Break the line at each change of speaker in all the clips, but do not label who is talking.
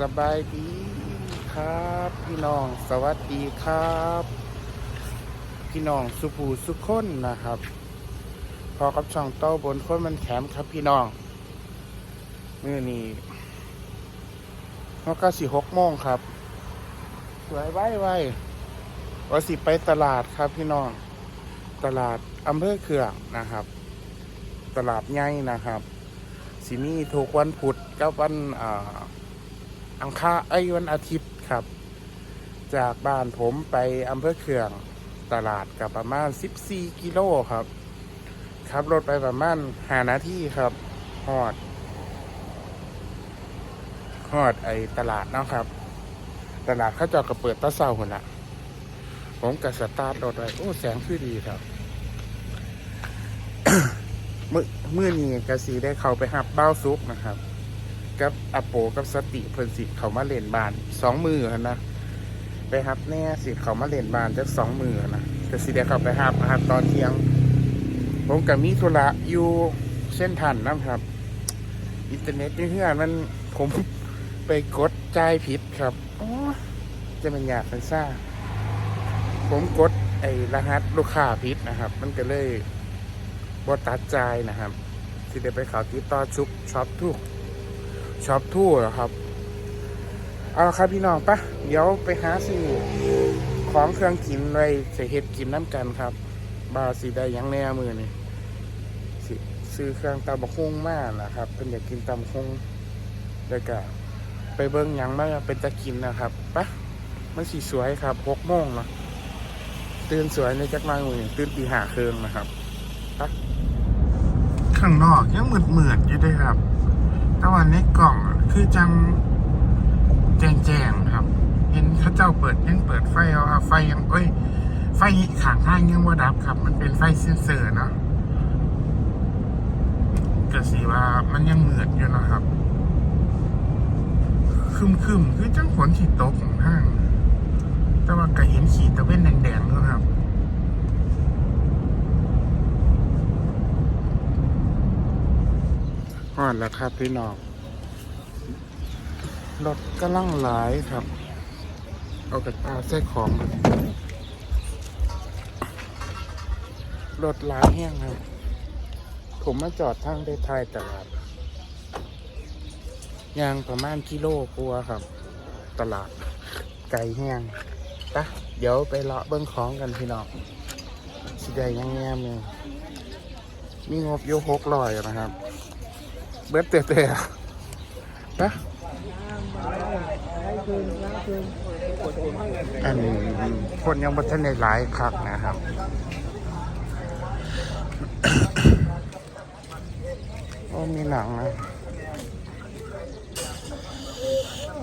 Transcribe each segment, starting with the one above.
สบายดีครับพี่น้องสวัสดีครับ พี่น้องสุภูสุขคนนะครับ พอกับช่องเต้าบนคนมันแถมครับพี่น้องมื่อนี้ก็สี่หกโมงครับ สวยไว้ไว้ว่าสิไปตลาดครับพี่น้อง ตลาดอำเภอเขื่องนะครับ ตลาดใหญ่นะครับสิมีทุกวันพุธกับวันอ่า อังคารไอ้วันอาทิตย์ครับ จากบ้านผมไปอำเภอเขืองตลาดกับประมาณ 14 กิโลครับขับรถไปประมาณ5นาทีครับฮอดฮอดไอ้ตลาดเนาะครับ ตลาดเขาเจอดก็เปิดตะเศร้าคนละผมกับสตาร์ทรถไว้โอ้แสงคือดีครับเมื่อเมื่อนี้กระสีได้เข้าไปหับเบ้าซุกนะครับ กับอโปกับสติเพิ่นสิเขามาเล่นบานสองมือนะไปหับแน่สิเขามาเล่นบานจักสองมือหั่นนะกสีได้เขาไปหับนะครับตอนเที่ยง ผมกับมีธุระอยู่เส้นทันนะครับ อินเทอร์เน็ตเพื่อนมันผมไปกดจ่ายผิดครับอจะเป็นอยากเป็นซ่า ผมกดไอ้รหัสลูกค้าผิดนะครับ มันก็เลยบอตัดใจายนะครับที่ได้ไปเขาวติดต่อชุบช็อปทู่ ช็อปทู่เหรอครับ เอาครับพี่น้องปะเดี๋ยวไปหาซื้อของเครื่องกินไว้ใส่เห็ดกินน้ำกันครับ บาสีได้ยังแน่มือนี่ซื้อเครื่องตำบักหุ่งมากนะครับเป็นอยากกินตำบักหุ่งแล้วก็ไปเบิ้งยังมาเป็นตะกินนะครับปะมันสีสวยครับหกโมงเนาะตื่นสวยในจักรมามือนี่ตื่นตีหาเครื่องนะครับปะข้างนอกยังมืดมืดๆอยู่ด้วยครับ แต่ว่าในกล่องคือจังแจงแจงๆครับ เห็นเขาเจ้าเปิดยังเปิดไฟเอาครับไฟยังเอ้ย ไฟขางข้างยังว่าดับครับ มันเป็นไฟเซนเซอร์เนาะก็สีว่ามันยังเหมือดอยู่นะครับคึมคึมคือจังฝนขีดตกของห้าง แต่ว่าก็เห็นขีดตะเว้นแดงๆแล้วครับ ฮอดแล้วครับพี่น้องรถกำลังหลายครับ เอากระตาใส่ของรับรถหลายแห้งครับผมมาจอดทางได้ทายตลาดยางประมาณกิโลกลัวครับ ตลาดไก่แห้งปะเดี๋ยวไปเลาะเบิ้งของกันพี่น้องสิได้ยังแง่มเลยมีงบโยหกลอยนะครับ เบิดเตะเตะปะอันคนยังบัทันในหลายคักนะครับโอ้มีหนังนะ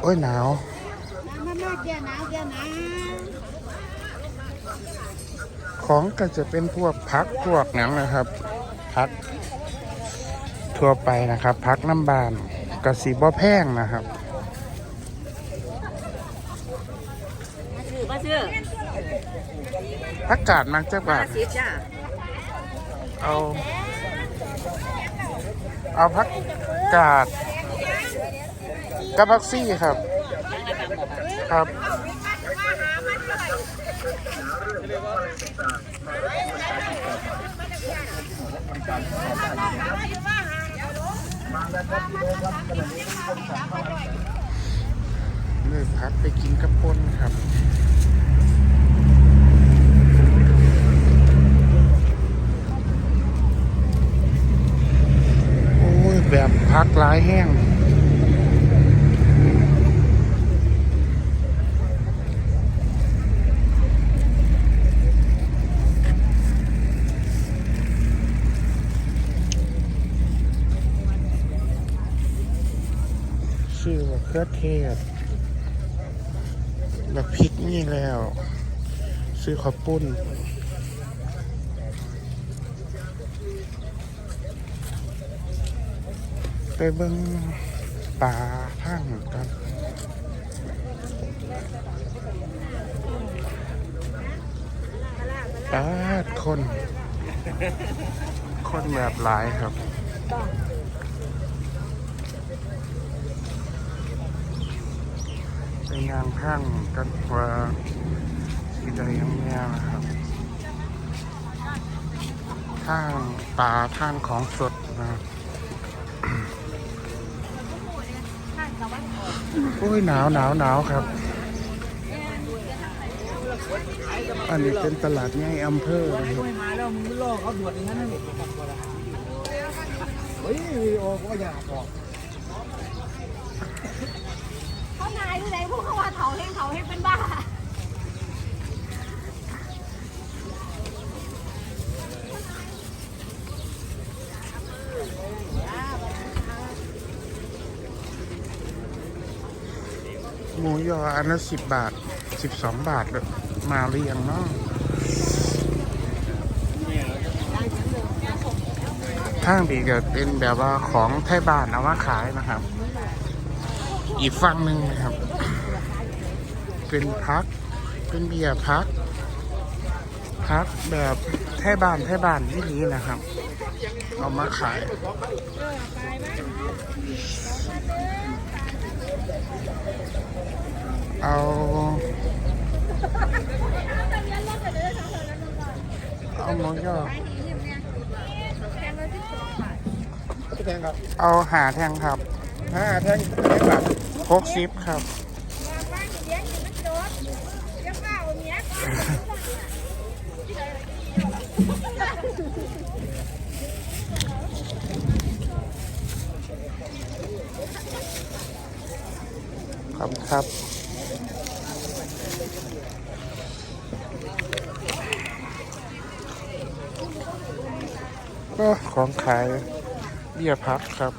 โอ้ยหนาว
มามาแก่หนาวแก่หนาว
ของก็จะเป็นพวกพักพวกหนังนะครับ พัก ทั่วไปนะครับ พักน้ำบานกระสีบ่แพงนะครับ
มาซื้อมาซื้อ
อากาศมักจะบา
ห้า
ท
สิบจ้า
เอาเอาพักกาดกับพักซี่ครับ ครับ เลือกพักไปกินกระปนครับโอ้ยแบบพักหลายแห้ง ชื่อเครือเทศแบบพริกนี่แล้ว ซื้อข้าวปุ้นไปเบิ่งป่าท่างกันแปดคน คนแบบหลายครับ ยางข้างกันกว่าที่ใดยังแง่นะครับทางป่าท่างของสดนะครับโอ้ยหนาวหนาวหนาวครับ อันนี้เป็นตลาดใหญ่อำเภอนะครับ
ไม่มาแล้วมึงไม่อเขาบวชอย่างนั้นนี่เฮ้ยวีโอก็อยากบอก
เขานาย ที่ไหนพวกเขาว่าเถาเฮงเถาเฮงเป็นบ้า
หมูยออันละสิบบาทสิบสองบาทเลยมาหรือยังเนาะทางดีก็เป็นแบบว่าของไทยบ้านเอามาขายนะครับ อีกฝั่งหนึ่งนะครับ เป็นพัก เป็นเบียร์พัก พักแบบไทยบ้านไทยบ้านที่นี้นะครับ เอามาขายเอาเอาหมูยอ
แทงครับ
เอาหาแทงครับ
ห้าแทงแทงแบบ
หกสิบครับครับครับก็ของขายเบี้ยพักครับ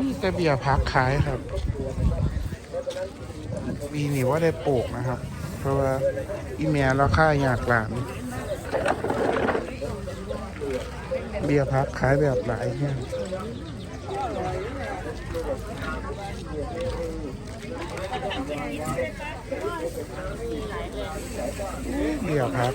นี่แต่เบียร์พักขายครับวีนี่ว่าได้ปลูกนะครับ เพราะว่าอีเมียเราค่าอยากหลาน เบียร์พักขายแบบหลายเนี่ยเบียร์พัก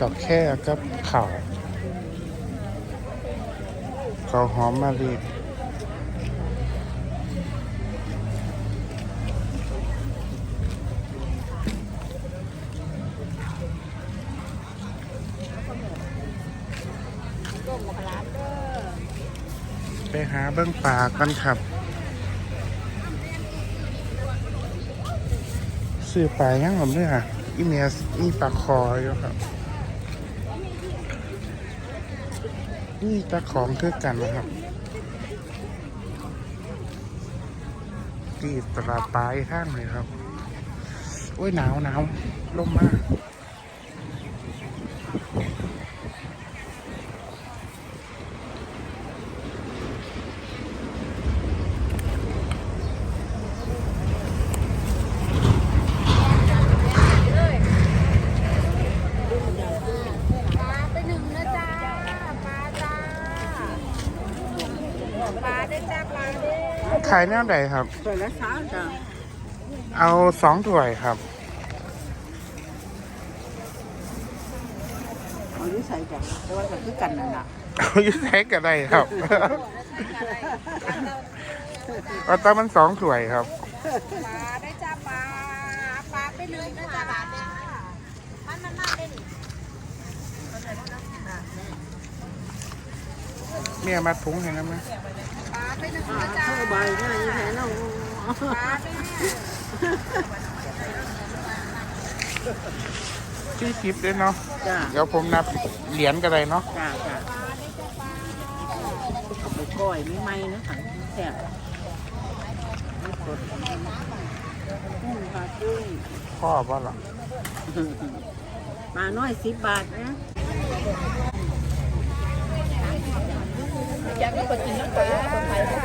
ดอ
กแค่กับข่าวข้าวหอมมะลิไปหาเบิ้องป่ากันครับซื้อปลายังผมเนี่ยอีเมียมีปลาคออยู่ครับ นี่ตะของคือกันนะครับที่ตลาดปลายข้างเลยครับ โอ้ยหนาวหนาวลมมากายแนวใดครับ
สวยและสาวจ้ะ
เอาสองถ้วยครับ
เอาอยู่ใส่จ้ะแต่ว่าก็คือกันนั่นน่ะ
เอาอยู่ใช้ก็ได้ครับ เอาแตามันสองถ้วยครับ
ปลาได้จ้าปลาปลาไปเลยนะจ้าปลาเนี่ยมันมันมาได้ดิ
เมียมาถุงให้นะมั้ย
ปลาไปหนึ่งนะจ้า
เข้าใบง่ายแท้เนาะ
ปลาไปเนี่ย
ที่คลิปด้วยเนาะ
จ้ะ
เดี๋ยวผมนับเหรียญก็ได้เนาะ
จ้ะจ้ะไปก้อยไม่ไหมนะถังแซ่บไม่สดกุ้งค่ะกุ้ง
พ่อบ่ล่ะ
ปลาน้อยสิบบาทนะ
อยากให้คนกินน้ำปลาคนไทยค่ะ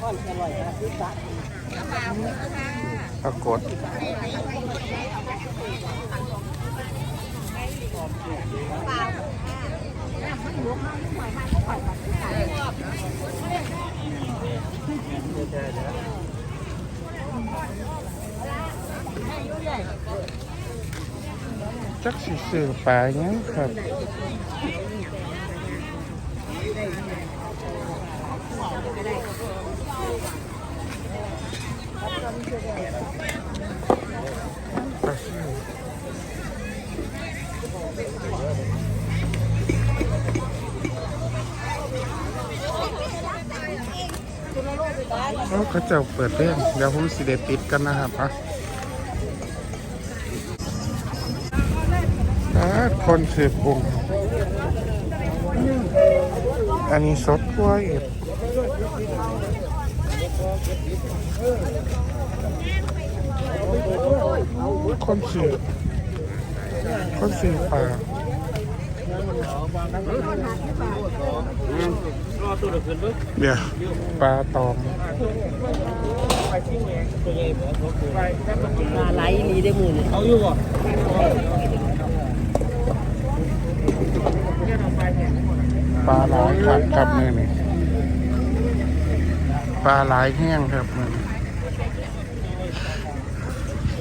ก้อนอร่อยค่ะสิบบาท
ปรากฏ จักสิซื้อปลาหยังครับปลาซิวเขาเจะเปิดเรื่องเดี๋ยวผมสิเดปิดกันนะครับอะ คนสืบกุ้งอันนี้สดกล้วยคนสืบคนสืบปลาเดี๋ยวปลาตอม
ปลาไหลลีได้มือเนี่ย
ปลาหลายครับครับมือนี่ปลาหลายแห้งครับมือนี้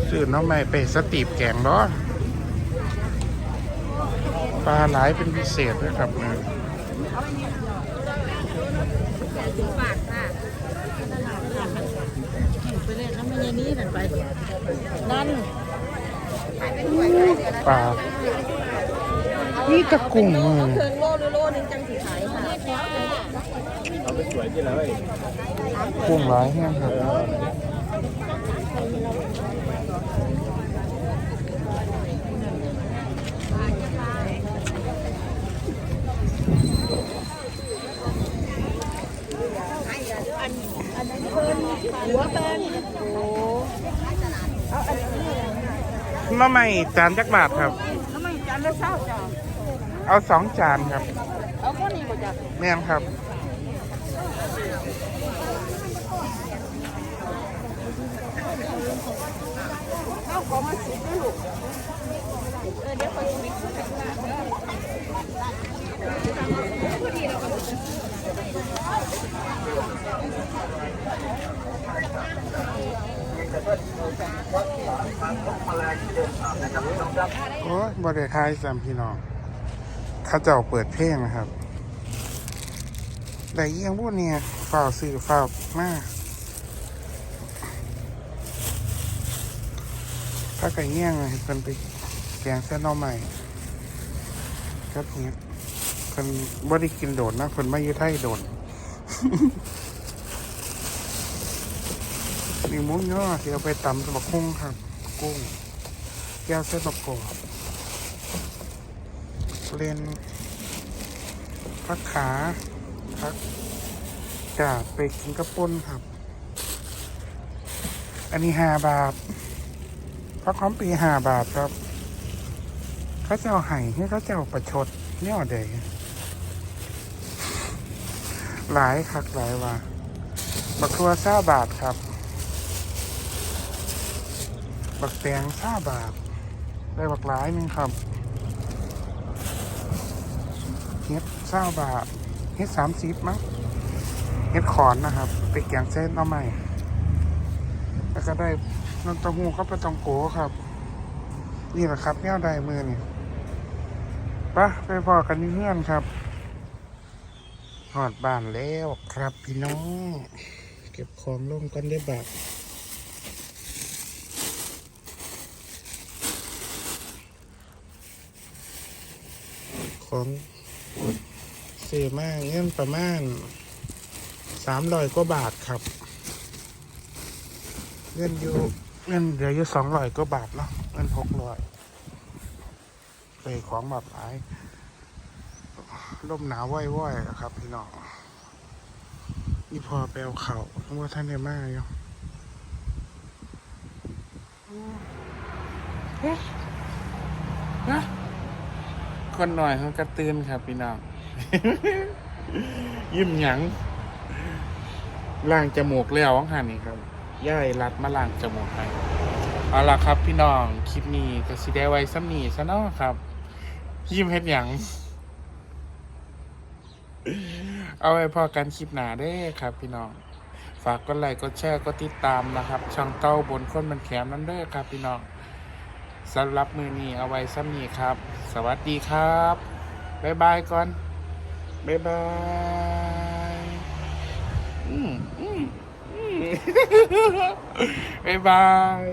ซื้อน้องใหม่ไปสตีบแกงเนาะปลาหลายเป็นพิเศษด้วยครับมือ
ไปเล่น น้ำมันยันนี้นั่นไปนั่น
ปลานี่ตะกุ้งมือ
เทิงโลหรือโลนึงจังสีขายค่ะ
กุ้งหลายแห้งครับมาใหม่จานจักบาทครับ
ทำไมจานละเศร้าจ้ะ
เอาสองจานครับ
เอาข้อนี้ก็จ้ะ
แม่นครับ
เอาของมาสิบนะลูก
โอ้ยบริทายสามพี่น้องเขาเจ้าเปิดเพลงนะครับแต่เยี่ยงพวกเนี่ยฝ้าวซื้อฝ้ามากถ้าไก่เงี้ยงเลยเพิ่นไปแกงเส้นน่อใหม่ครับเนี้ยเพิ่นบ่ได้กินโดดนะเพิ่นมาอยู่ไทยโดดนี่มุ้งย่อที่เอาไปตำสบักคุ้งครับ กุ้ง แก้วเส้นประกอบ เลนพักขาพักกาดไปกินกระปุ้นครับ อันนี้ห้าบาทพักหอมปีห้าบาทครับเขาเจ้าไห่ให้เขาเจ้าประชดเนี่ยเดยหลายคักหลายว่าบักทัวซาบาทครับ บักแตงซาบาทได้บักหลายหนึงครับ เฮ็ดเศร้าบาทเฮ็ดสามสิบมั้งเฮ็ดขอนนะครับ ไปแกงเส้นเอาใหม่แล้วก็ได้น้ำตาหูเข้าไปตองโกครับ นี่แหละครับแนวใดมือนี่ปะไปพอกันนี่เพื่อนครับหอดบ้านแล้วครับพี่น้อง เก็บของลงกันได้บัตรของ ซื้อมาเงินประมาณสามร้อยกว่าบาทครับ เงินอยู่เงินเหลืออยู่สองร้อยกว่าบาทเนาะเงินหกร้อยไปของแบบหลายลมหนาวว่อยๆอะครับพี่น้องอีพอไปเอาเขาทั้งว่าท่านได้มากยู่เฮ้ยฮะ คนหน่อยเขากระตือนครับพี่น้อง ยิ้มหยังล่างจมูกแล้ววังหันนี่ครับย่ายรัดมาล่างจมูกให้เอาล่ะครับ พี่น้องคลิปนี้ก็สิได้ไว้ซ้ำนี้ซะเนาะครับ ยิ้มเฮ็ดหยังเอาไว้พอกันคลิปหนาเด้ครับ พี่น้อง ฝากกดไลค์กดแชร์กดติดตามนะครับ ช่องเต้าบนคนมันแขมนั่นเด้อครับ พี่น้อง สำหรับมือนี้เอาไว้ซ้ำนี้ครับ สวัสดีครับ บ๊ายบายก่อน บ๊ายบายอืมอืมอืมบ๊ายบาย